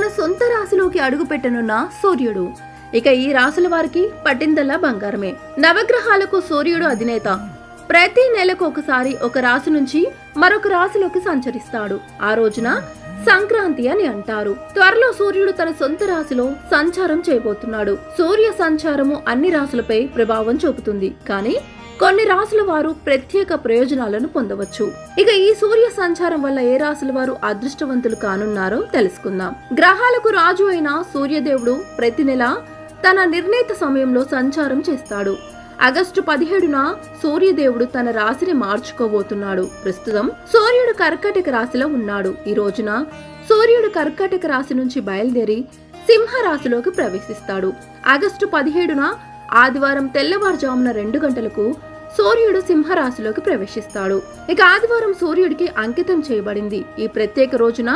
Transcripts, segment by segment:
తన సొంత రాశిలోకి అడుగుపెట్టనున్న సూర్యుడు. ఇక ఈ రాశుల వారికి పట్టిందల్లా బంగారమే. నవగ్రహాలకు సూర్యుడు అధినేత. ప్రతి నెలకు ఒకసారి ఒక రాశి నుంచి మరొక రాశిలోకి సంచరిస్తాడు. ఆ రోజున సంక్రాంతి అని అంటారు. త్వరలో సూర్యుడు తన సొంత రాశిలో సంచారం చేయబోతున్నాడు. సూర్య సంచారము అన్ని రాశులపై ప్రభావం చూపుతుంది. కానీ కొన్ని రాసుల వారు ప్రత్యేక ప్రయోజనాలను పొందవచ్చు. ఇక ఈ సూర్య సంచారం వల్ల ఏ రాసుల వారు అదృష్టవంతులు కానున్నారో తెలుసుకుందాం. గ్రహాలకు రాజు అయిన సూర్యదేవుడు ప్రతి నెల తన నిర్ణీత సమయంలో సంచారం చేస్తాడు. ఆగస్టు పదిహేడున సూర్యదేవుడు తన రాశిని మార్చుకోబోతున్నాడు. ప్రస్తుతం సూర్యుడు కర్కాటక రాశిలో ఉన్నాడు. ఈ రోజున సూర్యుడు కర్కాటక రాశి నుంచి బయలుదేరి సింహ రాశిలోకి ప్రవేశిస్తాడు. ఆగస్టు పదిహేడున ఆదివారం తెల్లవారుజామున రెండు గంటలకు సూర్యుడు సింహరాశిలోకి ప్రవేశిస్తాడు. ఇక ఆదివారం సూర్యుడికి అంకితం చేయబడింది. ఈ ప్రత్యేక రోజున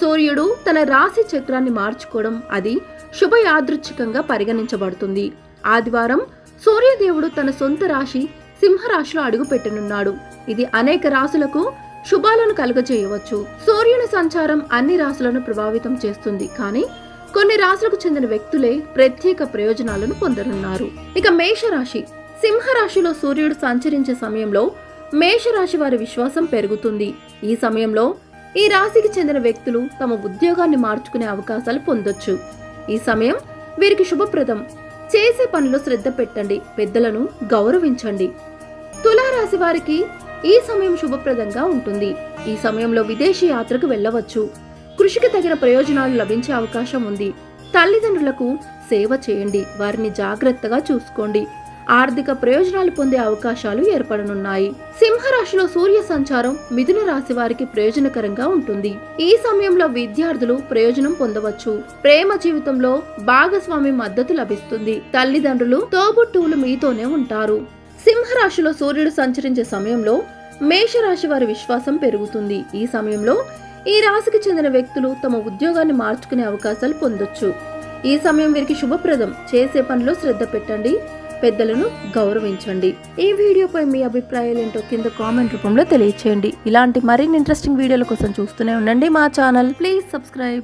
సూర్యుడు తన రాశి చక్రాన్ని మార్చుకోవడం అది శుభ యాదృచ్ఛికంగా పరిగణించబడుతుంది. ఆదివారం సూర్యదేవుడు తన సొంత రాశి సింహరాశిలో అడుగు పెట్టనున్నాడు ఇది అనేక రాశులకు శుభాలను కలుగజేయవచ్చు. సూర్యుని సంచారం అన్ని రాశులను ప్రభావితం చేస్తుంది. కానీ కొన్ని రాశులకు చెందిన వ్యక్తులే ప్రత్యేక ప్రయోజనాలను పొందనున్నారు. ఇక మేషరాశి. సింహరాశిలో సూర్యుడు సంచరించే సమయంలో మేషరాశి వారి విశ్వాసం పెరుగుతుంది. ఈ సమయంలో ఈ రాశికి చెందిన వ్యక్తులు తమ ఉద్యోగాన్ని మార్చుకునే అవకాశాలు పొందొచ్చు. ఈ సమయం వీరికి శుభప్రదం. చేసే పనిలో శ్రద్ధ పెట్టండి పెద్దలను గౌరవించండి. తులారాశి వారికి ఈ సమయం శుభప్రదంగా ఉంటుంది. ఈ సమయంలో విదేశీ యాత్రకు వెళ్ళవచ్చు. కృషికి తగిన ప్రయోజనాలు లభించే అవకాశం ఉంది. తల్లిదండ్రులకు సేవ చేయండి వారిని జాగ్రత్తగా చూసుకోండి. ఆర్థిక ప్రయోజనాలు పొందే అవకాశాలు ఏర్పడనున్నాయి. సింహరాశిలో సూర్య సంచారం మిథున రాశి వారికి ప్రయోజనకరంగా ఉంటుంది. ఈ సమయంలో విద్యార్థులు ప్రయోజనం పొందవచ్చు. ప్రేమ జీవితంలో భాగస్వామి మద్దతు లభిస్తుంది. తల్లిదండ్రులు తోబుట్టువులు మీతోనే ఉంటారు. సింహరాశిలో సూర్యుడు సంచరించే సమయంలో మేషరాశి వారి విశ్వాసం పెరుగుతుంది. ఈ సమయంలో ఈ రాశికి చెందిన వ్యక్తులు తమ ఉద్యోగాన్ని మార్చుకునే అవకాశాలు పొందొచ్చు. ఈ సమయం వీరికి శుభప్రదం. చేసే పనిలో శ్రద్ధ పెట్టండి. పెద్దలను గౌరవించండి. ఈ వీడియోపై మీ అభిప్రాయాలు ఏంటో కింద కామెంట్ రూపంలో తెలియచేయండి. ఇలాంటి మరిన్ని ఇంట్రెస్టింగ్ వీడియోల కోసం చూస్తూనే ఉండండి మా ఛానల్. Please subscribe